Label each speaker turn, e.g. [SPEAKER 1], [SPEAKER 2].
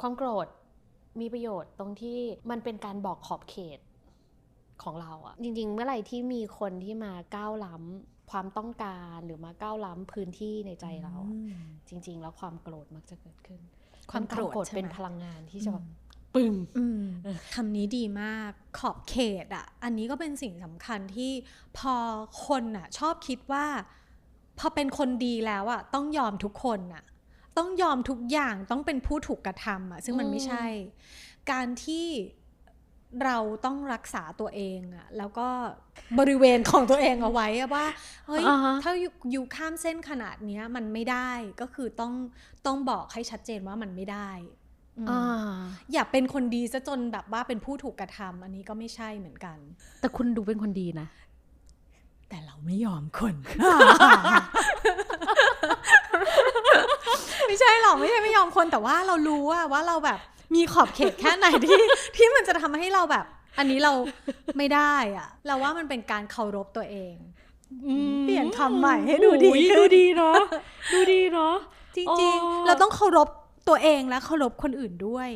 [SPEAKER 1] ความโกรธมีประโยชน์ตรงที่มันเป็นการบอกขอบเขตของเราอะจริง ๆ เมื่อไหร่ที่มีคนที่มาก้าวล้ำความต้องการหรือมาก้าวล้ำพื้นที่ในใจเราอะ
[SPEAKER 2] อืม
[SPEAKER 1] จริง ๆ แล้วความโกรธมักจะเกิดขึ้น
[SPEAKER 2] ความโกรธ
[SPEAKER 1] โกรธ
[SPEAKER 2] ใช่ไหม
[SPEAKER 1] เป็นพลังงานที่จะแบบ
[SPEAKER 2] อืม
[SPEAKER 1] ปึ้ง
[SPEAKER 2] อืมคำนี้ดีมากขอบเขตอะอันนี้ก็เป็นสิ่งสำคัญที่พอคนอะชอบคิดว่า พอเป็นคนดีแล้วอะต้องยอมทุกคนอะ ต้องยอมทุกอย่างต้องเป็นผู้ถูกกระทำอะซึ่งมัน
[SPEAKER 1] อืม
[SPEAKER 2] ไม่ใช่ การที่เราต้องรักษาตัวเองอะแล้วก็บริเวณของตัวเองเอาไว้อะว่าเฮ้ย
[SPEAKER 1] อ่าฮะ
[SPEAKER 2] ถ้าอยู่อยู่ข้ามเส้นขนาดเนี้ยมันไม่ได้ก็คือต้องต้องบอกให้ชัดเจนว่ามันไม่ได้อืม
[SPEAKER 1] อ่า
[SPEAKER 2] อย่าเป็นคนดีซะจนแบบว่าเป็นผู้ถูกกระทำอันนี้ก็ไม่ใช่เหมือนกัน
[SPEAKER 1] แต่คุณดูเป็นคนดีนะ
[SPEAKER 2] แต่เราไม่ยอมคน ไม่ใช่หรอกไม่ใช่ไม่ยอมคนแต่ว่าเรารู้ว่าว่าเราแบบมีขอบเขตแค่ไหนที่ที่มันจะทำให้เราแบบ อันนี้เราไม่ได้อะเราว่ามันเป็นการเคารพตัวเองเปลี่ยนคำใหม่ให้ดูดี
[SPEAKER 1] โอ้ย
[SPEAKER 2] ขึ้น
[SPEAKER 1] ดูดีเนาะดูดีเนาะ
[SPEAKER 2] จ
[SPEAKER 1] อ๋
[SPEAKER 2] ริง
[SPEAKER 1] อ
[SPEAKER 2] ๆเราต้องเคารพตัวเองและเคารพคนอื่นด้วย